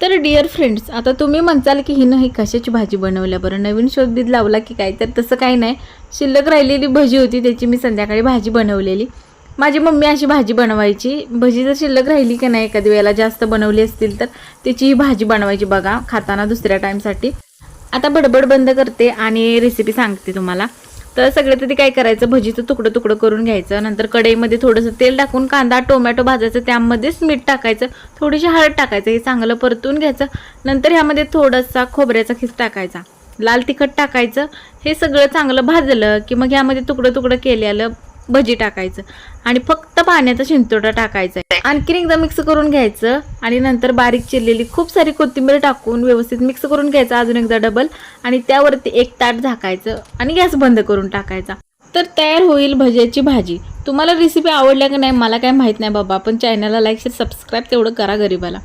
तर dear friends आता तुम्ही म्हणताल की हिनं ही कशाची भाजी बनवल्या बरं नवीन शोधबीत लावला की काय? तर तसं काही नाही. शिल्लक राहिलेली भजी होती त्याची मी संध्याकाळी भाजी बनवलेली. माझी मम्मी अशी भाजी बनवायची. भजी जर शिल्लक राहिली की नाही एखाद्या वेळेला जास्त बनवली असतील तर त्याची ही भाजी बनवायची बघा खाताना दुसऱ्या टाईमसाठी आता बडबड बंद करते आणि रेसिपी सांगते तुम्हाला. तर सगळं तरी काय करायचं? भजीचं तुकडं तुकडं करून घ्यायचं. नंतर कढईमध्ये थोडंसं तेल टाकून कांदा टोमॅटो भाजायचं त्यामध्येच मीठ टाकायचं. थोडीशी हळद टाकायचं हे चांगलं परतून घ्यायचं. नंतर ह्यामध्ये थोडासा खोबऱ्याचा खीस टाकायचा. लाल तिखट टाकायचं. हे सगळं चांगलं भाजलं की मग ह्यामध्ये तुकडं तुकडं केलेलं भजी टाकायचं. आणि फक्त पाण्याचा शिंतोडा टाकायचा आणखीन एकदा मिक्स करून घ्यायचं. आणि नंतर बारीक चिरलेली खूप सारी कोथिंबीर टाकून व्यवस्थित मिक्स करून घ्यायचं. अजून एकदा डबल आणि त्यावरती एक ताट झाकायचं. आणि गॅस बंद करून टाकायचा. तर तयार होईल भज्याची भाजी. तुम्हाला रेसिपी आवडल्या का नाही मला काय माहीत नाही बाबा. पण चॅनलला लाईक शेअर सबस्क्राईब तेवढं करा गरीबाला.